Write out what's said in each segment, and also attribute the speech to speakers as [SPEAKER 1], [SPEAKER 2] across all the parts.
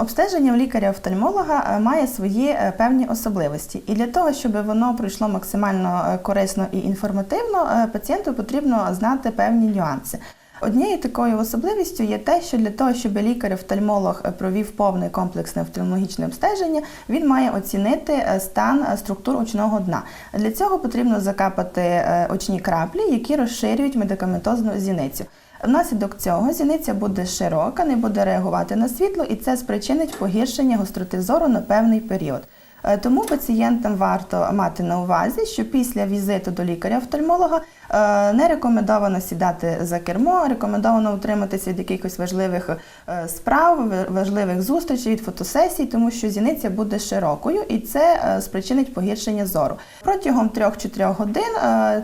[SPEAKER 1] Обстеження у лікаря-офтальмолога е, має свої е, певні особливості, і для того, щоб воно пройшло максимально е, корисно і інформативно, пацієнту потрібно знати певні нюанси. Однією такою особливістю є те, що для того, щоб лікар-офтальмолог е, провів повне комплексне офтальмологічне обстеження, він має оцінити е, стан е, структур очного дна. Для цього потрібно закапати очні краплі, які розширюють медикаментозну зіницю. Внаслідок цього зіниця буде широка, не буде реагувати на світло, і це спричинить погіршення гостроти зору на певний період. Е, Тому пацієнтам варто мати на увазі, що після візиту до лікаря-офтальмолога е, не рекомендовано сідати за кермо, рекомендовано утриматися від якихось важливих е, справ, важливих зустрічей, від фотосесій, тому що зіниця буде широкою і це спричинить погіршення зору. Протягом 3-4 годин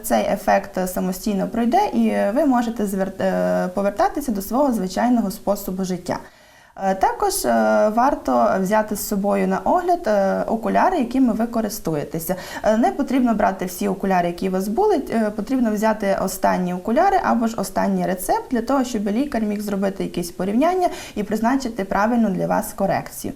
[SPEAKER 1] цей ефект самостійно пройде, і ви можете повертатися до свого звичайного способу життя. Е, Також е, варто взяти з собою на огляд е, окуляри, якими ви користуєтеся. Не потрібно брати всі окуляри, які у вас були. Потрібно взяти останні окуляри або ж останній рецепт для того, щоб лікар міг зробити якісь порівняння і призначити правильну для вас корекцію.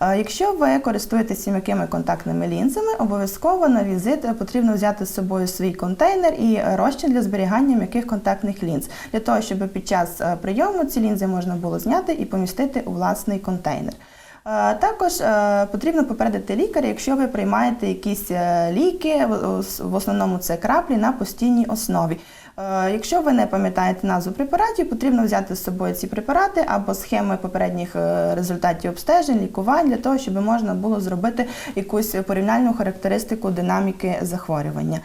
[SPEAKER 1] Якщо ви користуєтеся м'якими контактними лінзами, обов'язково на візит е, потрібно взяти з собою свій контейнер і е, розчин для зберігання м'яких контактних лінз, для того, щоб під час е, прийому ці лінзи можна було зняти і помістити у власний контейнер. Е, Також е, потрібно попередити лікаря, якщо ви приймаєте якісь е, ліки, в- основному це краплі на постійній основі. Якщо ви не пам'ятаєте назву препаратів, потрібно взяти з собою ці препарати або схеми попередніх результатів обстежень, лікувань для того, щоб можна було зробити якусь порівняльну характеристику динаміки захворювання.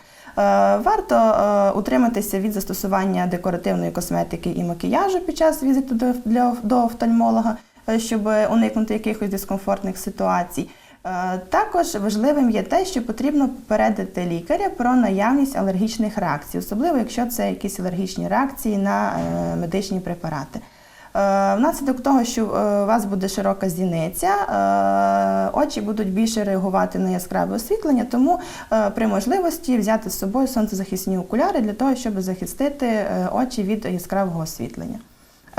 [SPEAKER 1] Варто утриматися від застосування декоративної косметики і макіяжу під час візиту до, офтальмолога, щоб уникнути якихось дискомфортних ситуацій. Е, Також важливим є те, що потрібно попередити лікаря про наявність алергічних реакцій, особливо якщо це якісь алергічні реакції на е, медичні препарати. Е, Внаслідок того, що е, у вас буде широка зіниця, е, очі будуть більше реагувати на яскраве освітлення, тому е, при можливості взяти з собою сонцезахисні окуляри для того, щоб захистити е, очі від яскравого освітлення.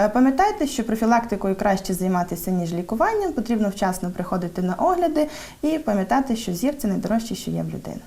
[SPEAKER 1] Е, Пам'ятайте, що профілактикою краще займатися, ніж лікуванням, потрібно вчасно приходити на огляди і пам'ятати, що зір це найдорожче, що є в людини.